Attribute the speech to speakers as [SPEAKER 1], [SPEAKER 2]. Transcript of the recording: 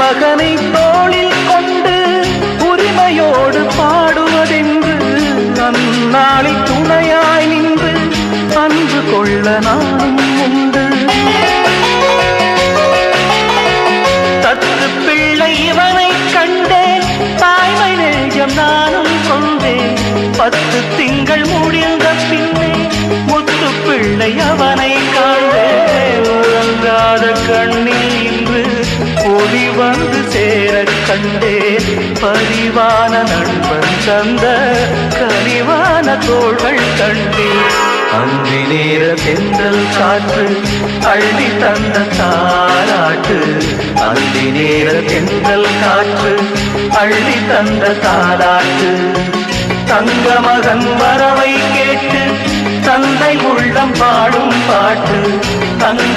[SPEAKER 1] மகனை தோளில் கொண்டு உரிமையோடு பாடுவதென்று அந்நாளில் துணையாய் நின்று அன்பு கொள்ள நானும் உண்டு. தத்து பிள்ளை இவனை கண்டேன் தாய்மை நெஞ்சம் நானும் கொண்டேன். பத்து திங்கள் முடிந்த பின்னே முத்து பிள்ளை அவனை காண்டேன் உறங்காத கண்ணில் ஒளி வந்து சேர கண்டேன் பரிவான நண்பன் சந்த கனிவான தோள்கள் கண்டேன் அந்தி நேர தென்றல் காற்று அள்ளி தந்த தாராட்டு. அந்தி நேர தென்றல் காற்று அள்ளி தந்த தாராட்டு. தங்க மகன் வரவை கேட்டு தந்தை உள்ளம் பாடும் பாட்டு. தங்க